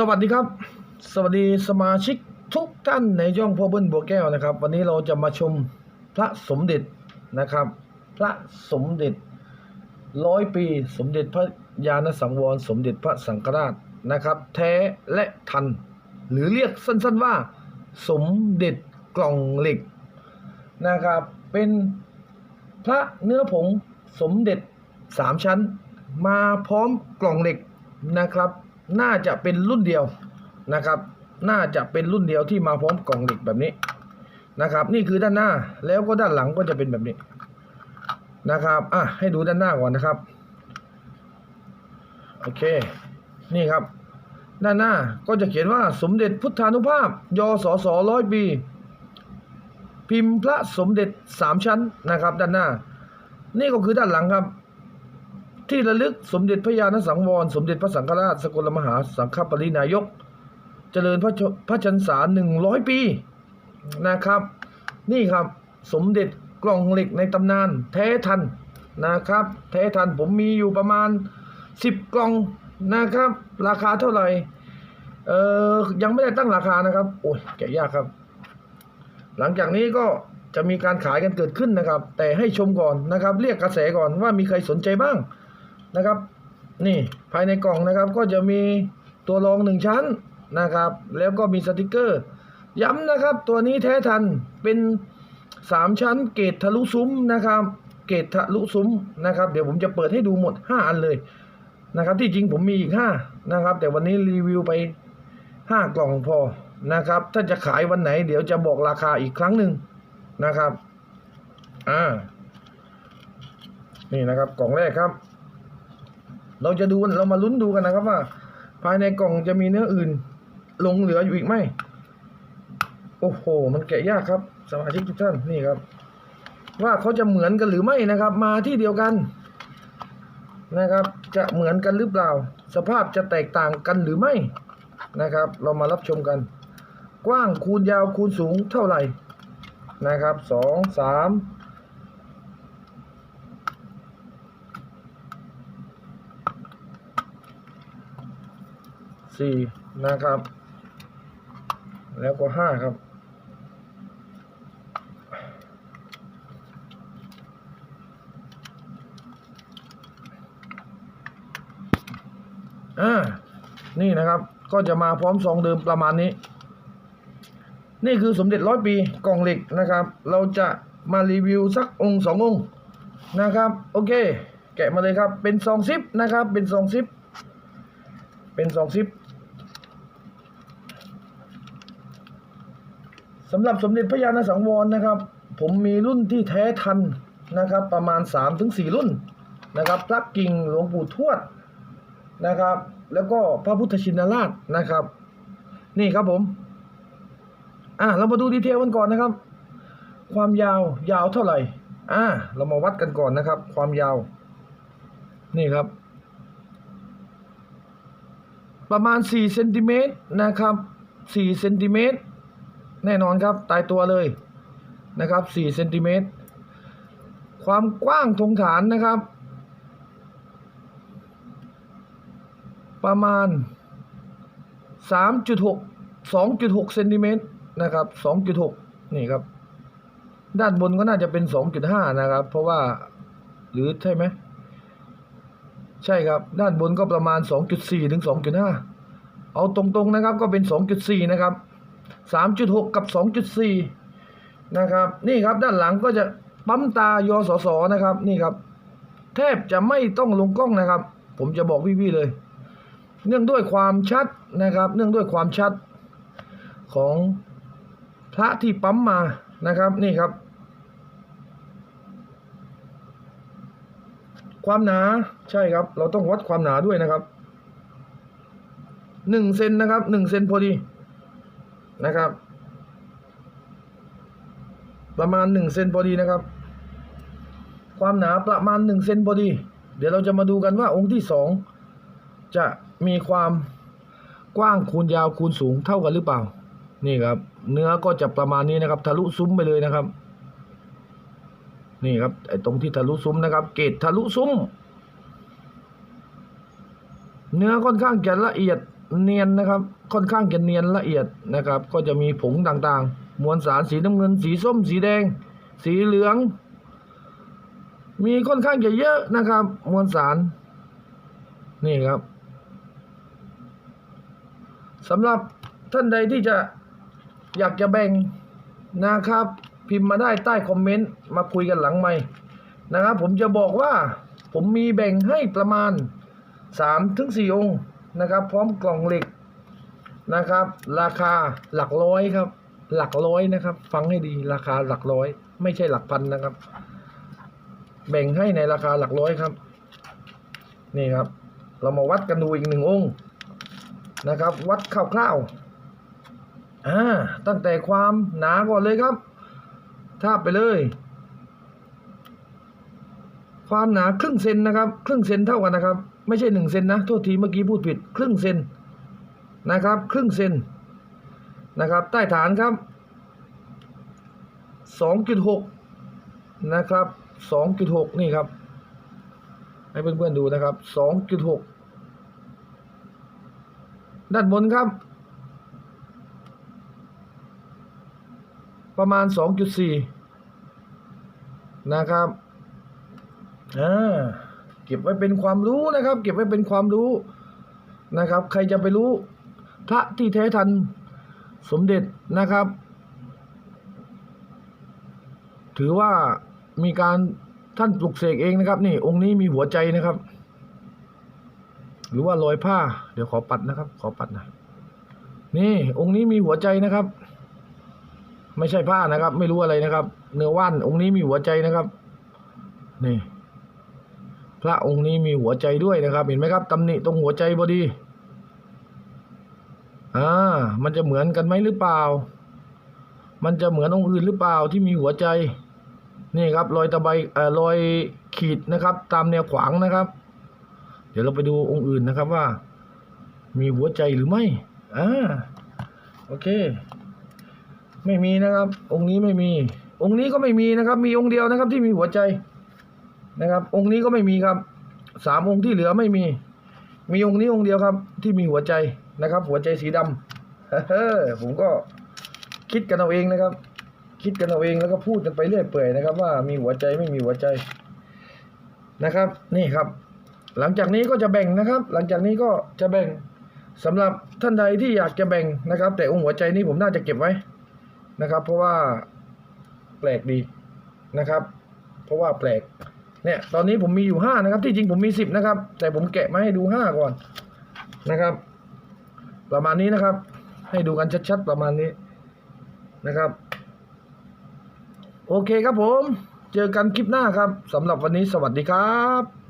สวัสดีครับ สวัสดีสมาชิกทุกท่านในย่องพ่อเบิ้ลบัวแก้วนะครับ วันนี้เราจะมาชมพระสมเด็จนะครับ พระสมเด็จร้อยปีสมเด็จพระญาณสังวร สมเด็จพระสังฆราชนะครับ แท้และทัน หรือเรียกสั้นๆว่า สมเด็จกล่องเหล็กนะครับ เป็นพระเนื้อผงสมเด็จสามชั้น มาพร้อมกล่องเหล็กนะครับ น่าจะเป็นรุ่นเดียวนะครับ น่าจะเป็นรุ่นเดียวที่มาพร้อมกล่องเหล็กแบบนี้นะครับ นี่คือด้านหน้าแล้วก็ด้านหลังก็จะเป็นแบบนี้นะครับอะให้ดูด้านหน้าก่อนนะครับโอเค นี่ครับ ด้านหน้าก็จะเขียนว่าสมเด็จพุทธานุภาพ ยศสร้อยปีพิมพ์พระสมเด็จสามชั้นนะครับ ด้านหน้า นี่ก็คือด้านหลังครับ ที่ระลึกสมเด็จพระญาณสังวร สมเด็จพระสังฆราชสกลมหาสังฆปรินายก เจริญพระพระชันษาหนึ่งร้อยปีนะครับ นี่ครับสมเด็จกล่องเหล็กในตำนานแท้ทันนะครับ แท้ทันผมมีอยู่ประมาณสิบกล่องนะครับ ราคาเท่าไหร่เอ่อยังไม่ได้ตั้งราคานะครับ โอ้ยแกะยากครับ หลังจากนี้ก็จะมีการขายกันเกิดขึ้นนะครับ แต่ให้ชมก่อนนะครับ เรียกกระแสก่อนว่ามีใครสนใจบ้าง นะครับ นี่ภายในกล่องนะครับก็จะมีตัวรองหนึ่งชั้นนะครับ แล้วก็มีสติกเกอร์ ย้ำนะครับตัวนี้แท้ทันเป็นสามชั้นเกรดทะลุซุ้มนะครับ เกรดทะลุซุ้มนะครับ เดี๋ยวผมจะเปิดให้ดูหมด 5 อันเลยนะครับ ที่จริงผมมีอีก5นะครับ แต่วันนี้รีวิวไป 5 กล่องพอนะครับ ถ้าจะขายวันไหน เดี๋ยวจะบอกราคาอีกครั้งหนึ่งนะครับ อ่า นี่นะครับกล่องแรกครับ เราจะดูเรามาลุ้นดูกันนะครับว่า ภายในกล่องจะมีเนื้ออื่นหลงเหลืออยู่อีกไหมโอ้โห มันแกะยากครับ สมาชิกทุกท่านนี่ครับ ว่าเขาจะเหมือนกันหรือไม่นะครับ มาที่เดียวกันนะครับ จะเหมือนกันหรือเปล่า สภาพจะแตกต่างกันหรือไม่นะครับ เรามารับชมกัน กว้างคูณยาวคูณสูงเท่าไหร่นะครับสองสาม สี่นะครับ แล้วก็ห้าครับ อ่า นี่นะครับ ก็จะมาพร้อมซองเดิมประมาณนี้ นี่คือสมเด็จร้อยปีกล่องเหล็กนะครับ เราจะมารีวิวสักองค์สององค์นะครับ โอเค แกะมาเลยครับ เป็นซองซิปนะครับ เป็นซองซิปเป็นซองซิป สำหรับสมเด็จพระญาณสังวรนะครับ ผมมีรุ่นที่แท้ทันนะครับ ประมาณ 3-4 รุ่นนะครับพระกิ่งหลวงปู่ทวดนะครับ แล้วก็พระพุทธชินราชนะครับ นี่ครับผมอะเรามาดูดีเทลกันก่อนนะครับ ความยาวยาวเท่าไหร่อ่าเรามาวัดกันก่อนนะครับ ความยาว นี่ครับ ประมาณ4เซนติเมตรนะครับ4เซนติเมตร แน่นอนครับตายตัวเลยนะครับ4เซนติเมตรความกว้างทงฐานนะครับ ประมาณ 3.6 2.6เซนติเมตรนะครับ2.6 นี่ครับ ด้านบนก็น่าจะเป็น 2.5 นะครับ เพราะว่าหรือใช่ไหมใช่ครับด้านบนก็ประมาณ 2.4 ถึง 2.5 เอาตรงๆนะครับก็เป็น 2.4 นะครับ 3.6 กับ 2.4 นะครับ นี่ครับด้านหลังก็จะปั๊มตายอสสนะครับ นี่ครับ แทบจะไม่ต้องลงกล้องนะครับ ผมจะบอกพี่ๆเลย เนื่องด้วยความชัดนะครับ เนื่องด้วยความชัดของพระที่ปั๊มมานะครับนี่ครับ ความหนาใช่ครับ เราต้องวัดความหนาด้วยนะครับหนึ่งเซนนะครับหนึ่งเซนพอดี นะครับ ประมาณหนึ่งเซนพอดีนะครับ ความหนาประมาณหนึ่งเซนพอดี เดี๋ยวเราจะมาดูกันว่าองค์ที่สองจะมีความกว้างคูณยาวคูณสูงเท่ากันหรือเปล่า นี่ครับ เนื้อก็จะประมาณนี้นะครับ ทะลุซุ้มไปเลยนะครับ นี่ครับไอ้ตรงที่ทะลุซุ้มนะครับ เกตทะลุซุ้ม เนื้อค่อนข้างจะละเอียด เนียนนะครับ ค่อนข้างจะเนียนละเอียดนะครับ ก็จะมีผงต่างๆ มวลสารสีน้ำเงิน สีส้ม สีแดง สีเหลือง มีค่อนข้างจะเยอะนะครับ มวลสาร นี่ครับสำหรับท่านใดที่จะอยากจะแบ่งนะครับ พิมพ์มาได้ใต้คอมเมนต์มาคุยกันหลังไม่นะครับ ผมจะบอกว่าผมมีแบ่งให้ประมาณ3ถึง4องค์ นะครับ พร้อมกล่องเหล็กนะครับ ราคาหลักร้อยครับ หลักร้อยนะครับ ฟังให้ดีราคาหลักร้อย ไม่ใช่หลักพันนะครับ แบ่งให้ในราคาหลักร้อยครับ นี่ครับ เรามาวัดกันดูอีกหนึ่งองค์นะครับ วัดคร่าวๆอ่าตั้งแต่ความหนาก่อนเลยครับทาบไปเลย ความหนาครึ่งเซนนะครับ ครึ่งเซนเท่ากันนะครับ ไม่ใช่หนึ่งเซนนะโทษทีเมื่อกี้พูดผิด ครึ่งเซนนะครับ ครึ่งเซนนะครับ ใต้ฐานครับสองจุดหกนะครับสองจุดหกนี่ครับ ให้เพื่อนๆดูนะครับสองจุดหกด้านบนครับ ประมาณสองจุดสี่นะครับ อ่า เก็บไว้เป็นความรู้นะครับ เก็บไว้เป็นความรู้นะครับ ใครจะไปรู้พระที่แท้ทันสมเด็จนะครับ ถือว่ามีการท่านปลุกเสกเองนะครับ นี่องค์นี้มีหัวใจนะครับ หรือว่าลอยผ้า เดี๋ยวขอปัดนะครับ ขอปัดหนะนี่องค์นี้มีหัวใจนะครับ ไม่ใช่ผ้านะครับ ไม่รู้อะไรนะครับ เนื้อว่านองค์นี้มีหัวใจนะครับ นี่ พระองค์นี้มีหัวใจด้วยนะครับ เห็นไหมครับตำหนิตรงหัวใจพอดีอ่ามันจะเหมือนกันไหมหรือเปล่า มันจะเหมือนองค์อื่นหรือเปล่าที่มีหัวใจ นี่ครับรอยตะไบเอ่อรอยขีดนะครับ ตามแนวขวางนะครับ เดี๋ยวเราไปดูองค์อื่นนะครับว่า มีหัวใจหรือไม่อ่าโอเค ไม่มีนะครับ องค์นี้ไม่มี องค์นี้ก็ไม่มีนะครับ มีองค์เดียวนะครับที่มีหัวใจ นะครับ องค์นี้ก็ไม่มีครับสามองค์ที่เหลือไม่มี มีองค์นี้องค์เดียวครับ ที่มีหัวใจนะครับ หัวใจสีดำเฮ้อผมก็คิดกันเอาเองนะครับ คิดกันเอาเองแล้วก็พูดกันไปเรื่อยเปื่อยนะครับ ว่ามีหัวใจไม่มีหัวใจนะครับ นี่ครับ หลังจากนี้ก็จะแบ่งนะครับ หลังจากนี้ก็จะแบ่งสำหรับท่านใดที่อยากจะแบ่งนะครับ แต่องค์หัวใจนี้ผมน่าจะเก็บไว้นะครับ เพราะว่าแปลกดีนะครับ เพราะว่าแปลก เนี่ยตอนนี้ผมมีอยู่ห้านะครับ ที่จริงผมมีสิบนะครับ แต่ผมแกะมาให้ดูห้าก่อนนะครับ ประมาณนี้นะครับ ให้ดูกันชัดๆประมาณนี้นะครับ โอเคครับผม เจอกันคลิปหน้าครับสำหรับวันนี้สวัสดีครับ